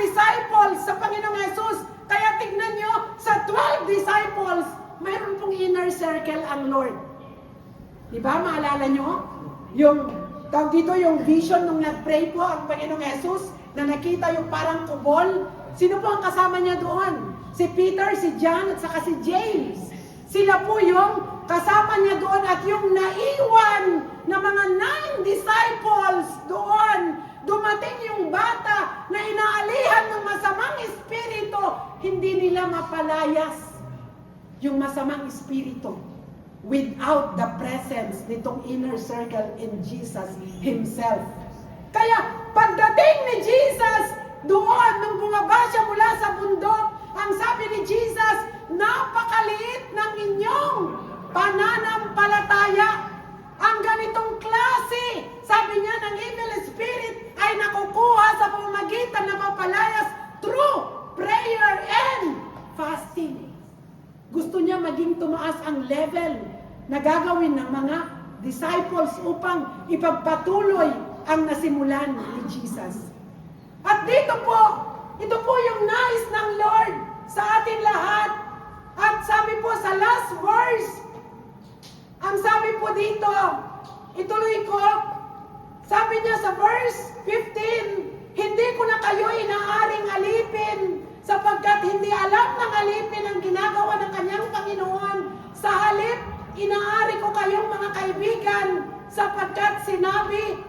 disciples sa Panginoong Yesus. Kaya tignan nyo, sa 12 disciples, mayroon pong inner circle ang Lord. Di ba? Maalala nyo? Yung, tawag dito, yung vision nung nag-pray po ang Panginoong Yesus na nakita yung parang kubol. Sino po ang kasama niya doon? Si Peter, si John, at saka si James. Sila po yung kasama niya doon at yung naiwan na mga nine disciples doon. Dumating yung bata na inaalihan ng masamang espiritu, hindi nila mapalayas yung masamang espiritu without the presence nitong inner circle in Jesus Himself. Kaya pagdating ni Jesus doon nung bumaba siya mula sa bundok, ang sabi ni Jesus, napakaliit ng inyong pananampalataya. Ang ganitong klase, sabi niya ng evil spirit, ay nakukuha sa pamamagitan ng mapalayas through prayer and fasting. Gusto niya maging tumaas ang level na gagawin ng mga disciples upang ipagpatuloy ang nasimulan ni Jesus. At dito po, ito po yung nais ng Lord sa ating lahat. At sabi po sa last verse, ang sabi po dito, ituloy ko, sabi niya sa verse 15, hindi ko na kayo inaaring alipin sapagkat hindi alam ng alipin ang ginagawa ng kanyang Panginoon. Sa halip, inaari ko kayong mga kaibigan sapagkat sinabi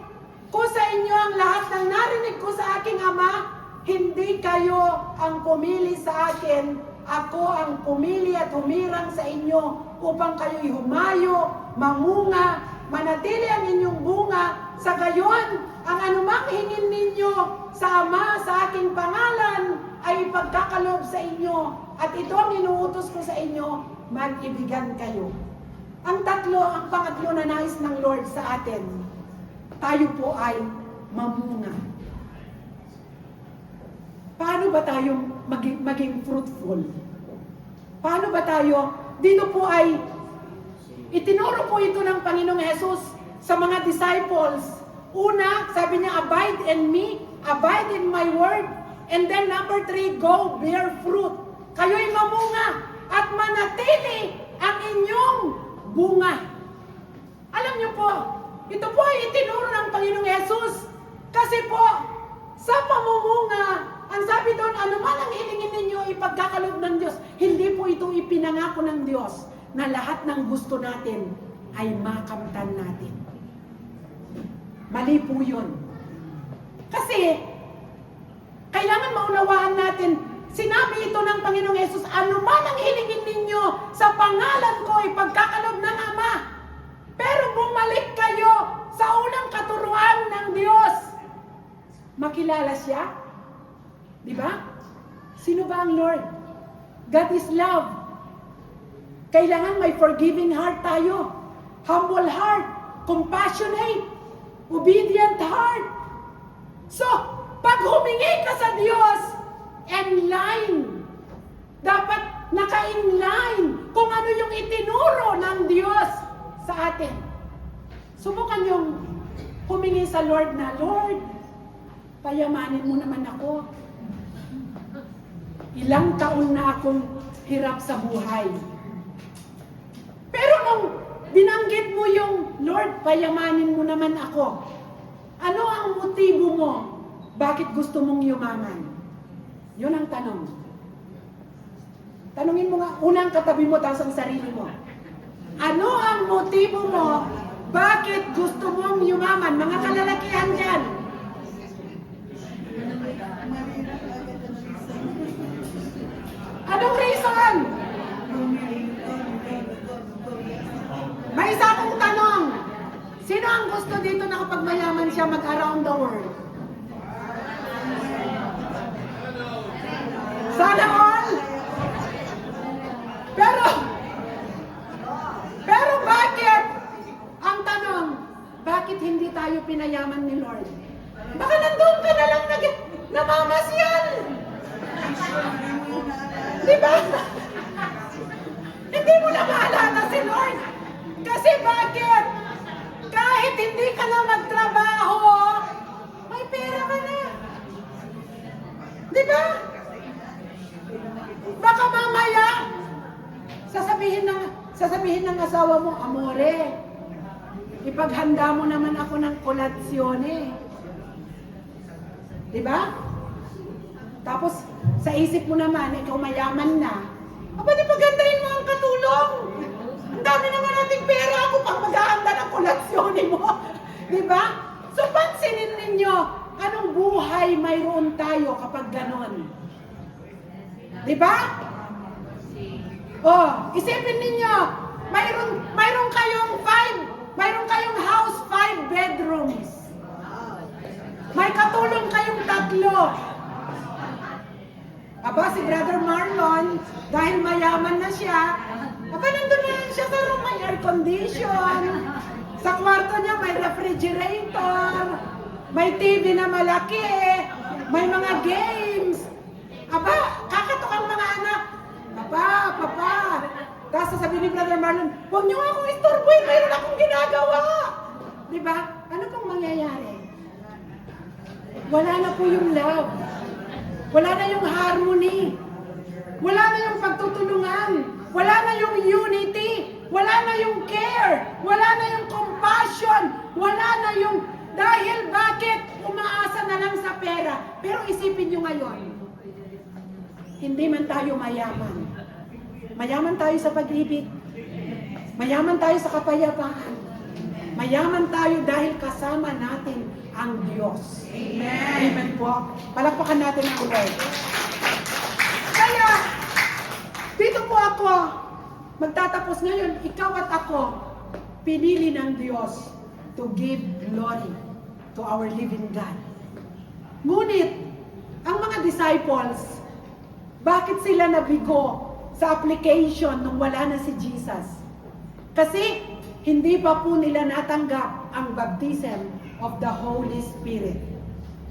ko sa inyo ang lahat ng narinig ko sa aking Ama, hindi kayo ang pumili sa akin, ako ang pumili at humirang sa inyo upang kayo'y humayo, mamunga, manatili ang inyong bunga. Sa gayon, ang anumang hingin ninyo sa Ama sa aking pangalan ay ipagkakalob sa inyo. At ito ang inuutos ko sa inyo, mag-ibigan kayo. Ang tatlo, ang pangatlo na nais ng Lord sa atin, tayo po ay mamunga. Paano ba tayo maging, maging fruitful? Paano ba tayo? Dito po ay itinuro po ito ng Panginoong Yesus sa mga disciples. Una, sabi niya, abide in me, abide in my word. And then number three, go bear fruit. Kayo'y mamunga at manatili ang inyong bunga. Alam niyo po, ito po ay itinuro ng Panginoong Yesus. Kasi po, sa pamumunga, ang sabi doon, ano man ang hilingin ninyo, ipagkakalob ng Diyos. Hindi po ito ipinangako ng Diyos na lahat ng gusto natin ay makamtan natin. Mali po yun. Kasi, kailangan maunawaan natin, sinabi ito ng Panginoong Yesus, ano man ang hilingin ninyo sa pangalan ko, ipagkakalob ng Ama. Pero bumalik kayo sa unang katuruan ng Diyos. Makilala siya? Di ba? Sino ba ang Lord? God is love. Kailangan may forgiving heart tayo. Humble heart. Compassionate. Obedient heart. So, pag humingi ka sa Diyos, in-line. Dapat naka-inline kung ano yung itinuro ng Diyos sa atin. Subukan yung humingi sa Lord na, Lord, payamanin mo naman ako. Ilang taon na akong hirap sa buhay. Binanggit mo yung, Lord, payamanin mo naman ako. Ano ang motibo mo? Bakit gusto mong yumaman? Yun ang tanong. Tanungin mo nga, unang katabi mo, tapos ang sarili mo. Ano ang motibo mo? Bakit gusto mong yumaman? Mga kalalakihan dyan. Anong reason? May isa akong tanong. Sino ang gusto dito na kapag mayaman siya mag-around the world? Sana all? Pero, pero bakit? Ang tanong, bakit hindi tayo pinayaman ni Lord? Baka nandun ka na lang nag namamasyal. Di Panginoon. Kasi bakit? Kahit hindi ka na magtrabaho, may pera ka na. Di ba? Baka mamaya, sasabihin ng, sasabihin ng asawa mo, Amore, ipaghanda mo naman ako ng kolatsyon eh. Di ba? Tapos, sa isip mo naman, ikaw mayaman na. Aba, di pagandahin mo ang katulong. Dami naman nating pera ako pang maghahanda ng kolatsyon mo. di ba? So, pansinin ninyo, anong buhay mayroon tayo kapag ganon? Di ba? Oh, isipin ninyo, mayroon, mayroon kayong five, mayroon kayong house, five bedrooms. May katulong kayong tatlo. Aba, si Brother Marlon, dahil mayaman na siya, aba, nandun na siya sa room, may air condition. Sa kwarto niya, may refrigerator, may TV na malaki, may mga games. Aba, kakatok ang mga anak. Papa, papa. Tapos sasabihin ni Brother Marlon, huwag niyo akong istorboy, mayroon akong ginagawa. Di ba? Ano pong mangyayari? Wala na po yung love. Wala na yung harmony. Wala na yung pagtutulungan. Wala na yung unity. Wala na yung care. Wala na yung compassion. Wala na yung dahil bakit umaasa na lang sa pera. Pero isipin nyo ngayon, hindi man tayo mayaman. Mayaman tayo sa pag-ibig. Mayaman tayo sa kapayapaan. Mayaman tayo dahil kasama natin ang Diyos. Amen. Amen po. Palakpakan natin ang Lord. Dito po ako, magtatapos ngayon, ikaw at ako, pinili ng Diyos to give glory to our living God. Ngunit, ang mga disciples, bakit sila nabigo sa application nung wala na si Jesus? Kasi hindi pa po nila natanggap ang baptism of the Holy Spirit.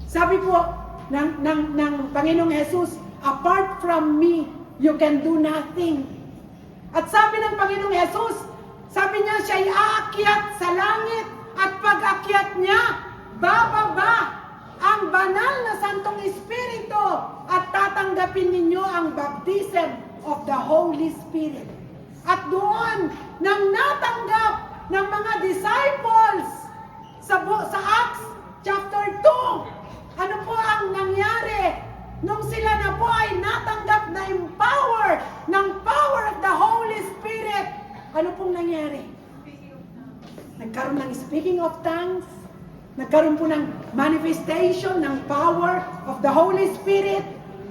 Sabi po ng, ng, ng Panginoong Jesus, apart from me, you can do nothing. At sabi ng Panginoong Jesus, sabi niya siya ay aakyat sa langit at pag-akyat niya, bababa ang banal na Santong Espiritu at tatanggapin ninyo ang baptism of the Holy Spirit. At doon, nang natanggap ng mga disciples sa, sa Acts chapter 2, ano po ang nangyari? Nung sila na po ay natanggap na empower ng power of the Holy Spirit, ano pong nangyari? Nagkaroon ng speaking of tongues, nagkaroon po ng manifestation ng power of the Holy Spirit,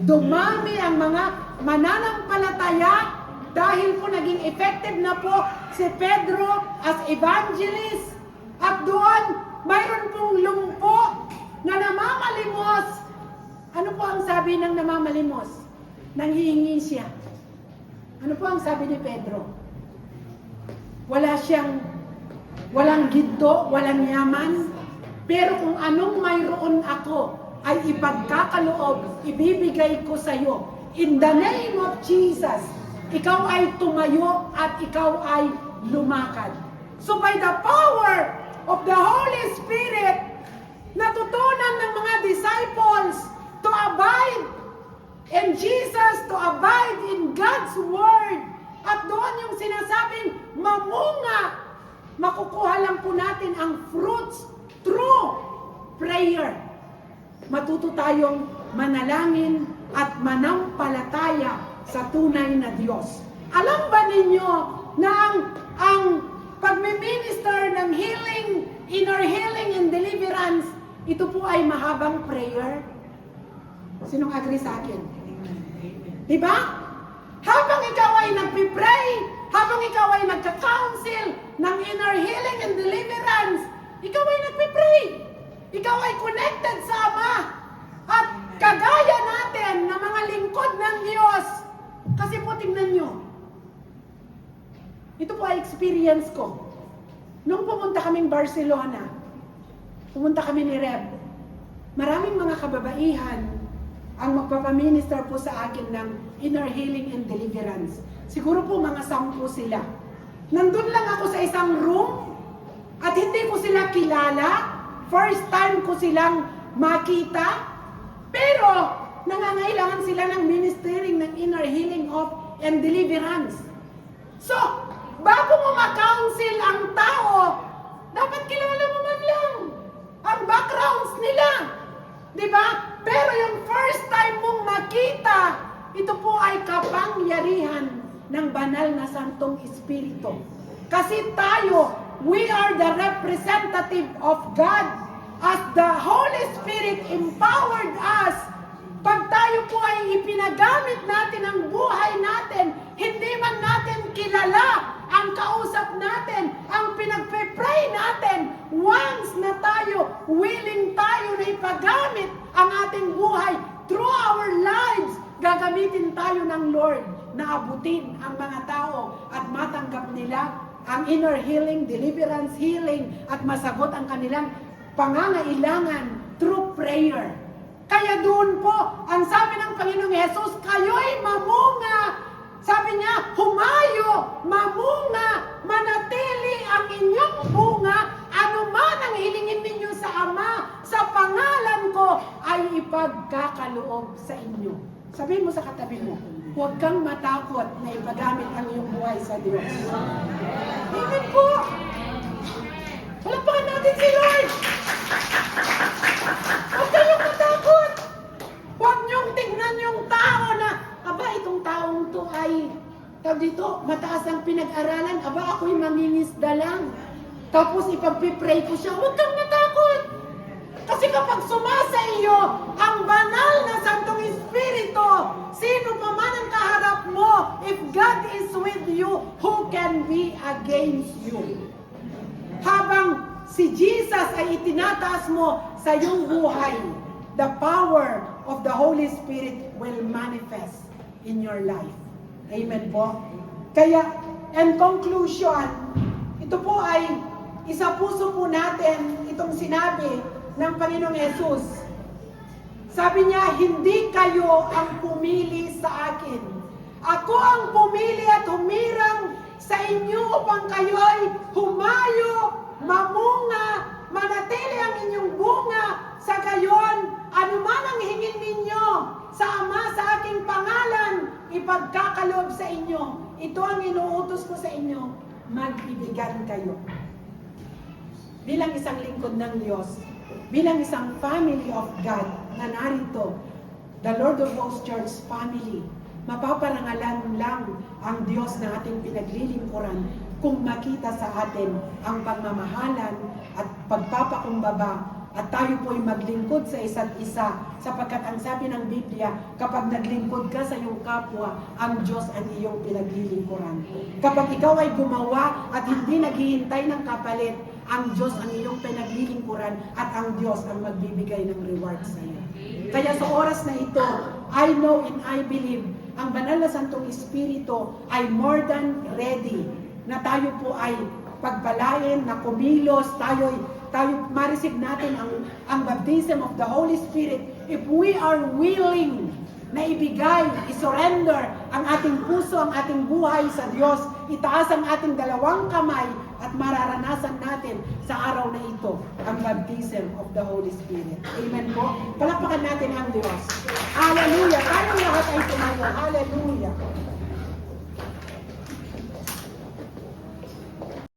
dumami ang mga mananampalataya dahil po naging effective na po si Pedro as evangelist. At doon, mayroon pong lumpo na namamalimos. Ano po ang sabi ng namamalimos? Nanghihingi siya. Ano po ang sabi ni Pedro? Wala siyang, walang ginto, walang yaman. Pero kung anong mayroon ako, ay ipagkakaloob, ibibigay ko sa iyo. In the name of Jesus, ikaw ay tumayo at ikaw ay lumakad. So by the power of the Holy Spirit, natutunan ng mga disciples to abide in Jesus, to abide in God's Word. At doon yung sinasabing mamunga, makukuha lang po natin ang fruits through prayer. Matuto tayong manalangin at manampalataya sa tunay na Diyos. Alam ba ninyo na ang, ang pagmiminister ng healing, inner healing and deliverance, ito po ay mahabang prayer? Sinong agree sa akin? Diba? Ay nagpipray, habang ikaw ay nagka-counsel ng inner healing and deliverance, ikaw ay nagpipray. Ikaw ay connected sa Ama. At kagaya natin na mga lingkod ng Diyos, kasi po tingnan nyo, ito po ay experience ko. Nung pumunta kaming Barcelona, pumunta kami ni Reb, maraming mga kababaihan ang magpapaminister po sa akin ng inner healing and deliverance. Siguro po mga sampu sila. Nandun lang ako sa isang room at hindi ko sila kilala. First time ko silang makita. Pero nangangailangan sila ng ministering ng inner healing of and deliverance. So, bago mo ma-counsel ang tao, dapat kilala mo man lang ang backgrounds nila. Di ba? Pero yung first time mong makita, ito po ay kapangyarihan ng banal na Santong Espiritu. Kasi tayo, we are the representative of God as the Holy Spirit empowered us pag tayo po ay ipinagamit natin ang buhay natin, hindi man natin kilala ang kausap natin, ang pinagpe-pray natin, once na tayo, willing tayo na ipagamit ang ating buhay through our lives, gagamitin tayo ng Lord na abutin ang mga tao at matanggap nila ang inner healing, deliverance healing, at masagot ang kanilang pangangailangan through prayer. Kaya doon po, ang sabi ng Panginoong Yesus, kayo'y mamunga. Sabi niya, humayo, mamunga, manatili ang inyong bunga, anuman ang hilingin ninyo sa Ama, sa pangalan ko, ay ipagkakaloob sa inyo. Sabihin mo sa katabi mo, huwag kang matakot na ipagamit ang iyong buhay sa Diyos. Amen po! Palakpakan natin si Lord! Huwag kayong matakot! Huwag niyong tignan yung tao na, aba, itong taong to ay, tawag dito, mataas ang pinag-aralan, aba, ako'y mangingisda lang. Tapos ipagpipray ko siya, huwag kang matakot! Kasi kapag sumasa iyo ang banal na Espiritu, sino pa man ang kaharap mo, if God is with you, who can be against you? Habang si Jesus ay itinataas mo sa iyong buhay, the power of the Holy Spirit will manifest in your life. Amen po? Kaya, in conclusion, ito po ay isa puso po natin itong sinabi ng Panginoong Yesus. Sabi niya, hindi kayo ang pumili sa akin. Ako ang pumili at humirang sa inyo upang kayo'y humayo, mamunga, manatili ang inyong bunga. Sa gayon, anuman ang hingin ninyo sa Ama sa aking pangalan, ipagkakaloob sa inyo. Ito ang inuutos ko sa inyo, magbibigan kayo. Bilang isang lingkod ng Diyos, bilang isang family of God na narito, the Lord of Hosts Church family, mapaparangalan lang ang Diyos na ating pinaglilingkuran kung makita sa atin ang pagmamahalan at pagpapakumbaba at tayo po'y maglingkod sa isa't isa sapagkat ang sabi ng Biblia, kapag naglingkod ka sa iyong kapwa, ang Diyos ang iyong pinaglilingkuran. Kapag ikaw ay gumawa at hindi naghihintay ng kapalit, ang Diyos ang iyong pinaglilingkuran at ang Diyos ang magbibigay ng reward sa iyo. Kaya sa oras na ito, I know and I believe, ang banal na Santong Espiritu ay more than ready na tayo po ay pagpalain, na kumilos, tayo tayo ma-receive natin ang, ang baptism of the Holy Spirit if we are willing na ibigay, isurrender ang ating puso, ang ating buhay sa Diyos, itaas ang ating dalawang kamay at mararanasan natin sa araw na ito ang baptism of the Holy Spirit. Amen po. Palakpakan natin ang Diyos. Hallelujah. Tayong lahat ay tumayo. Hallelujah.